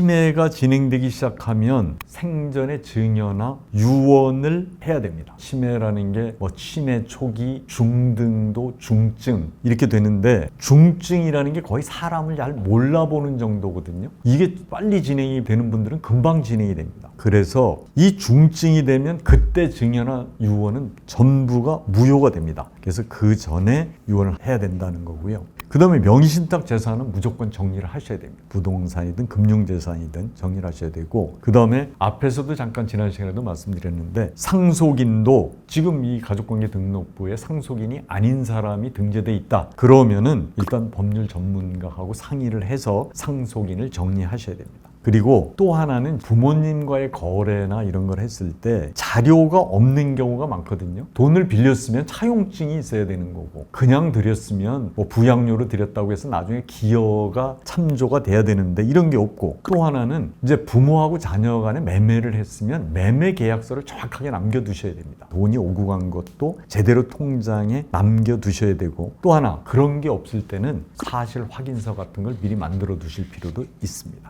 치매가 진행되기 시작하면 생전의 증여나 유언을 해야 됩니다. 치매라는 게 뭐 치매 초기, 중등도, 중증 이렇게 되는데 중증이라는 게 거의 사람을 잘 몰라보는 정도거든요. 이게 빨리 진행이 되는 분들은 금방 진행이 됩니다. 그래서 이 중증이 되면 그때 증여나 유언은 전부가 무효가 됩니다. 그래서 그 전에 유언을 해야 된다는 거고요. 그 다음에 명의신탁 재산은 무조건 정리를 하셔야 됩니다. 부동산이든 금융재산이든 정리를 하셔야 되고, 그 다음에 앞에서도 잠깐 지난 시간에도 말씀드렸는데, 상속인도 지금 이 가족관계 등록부에 상속인이 아닌 사람이 등재돼 있다. 그러면은 일단 법률 전문가하고 상의를 해서 상속인을 정리하셔야 됩니다. 그리고 또 하나는 부모님과의 거래나 이런 걸 했을 때 자료가 없는 경우가 많거든요. 돈을 빌렸으면 차용증이 있어야 되는 거고 그냥 드렸으면 뭐 부양료로 드렸다고 해서 나중에 기여가 참조가 돼야 되는데 이런 게 없고 또 하나는 이제 부모하고 자녀 간에 매매를 했으면 매매 계약서를 정확하게 남겨두셔야 됩니다. 돈이 오고 간 것도 제대로 통장에 남겨두셔야 되고 또 하나 그런 게 없을 때는 사실 확인서 같은 걸 미리 만들어 두실 필요도 있습니다.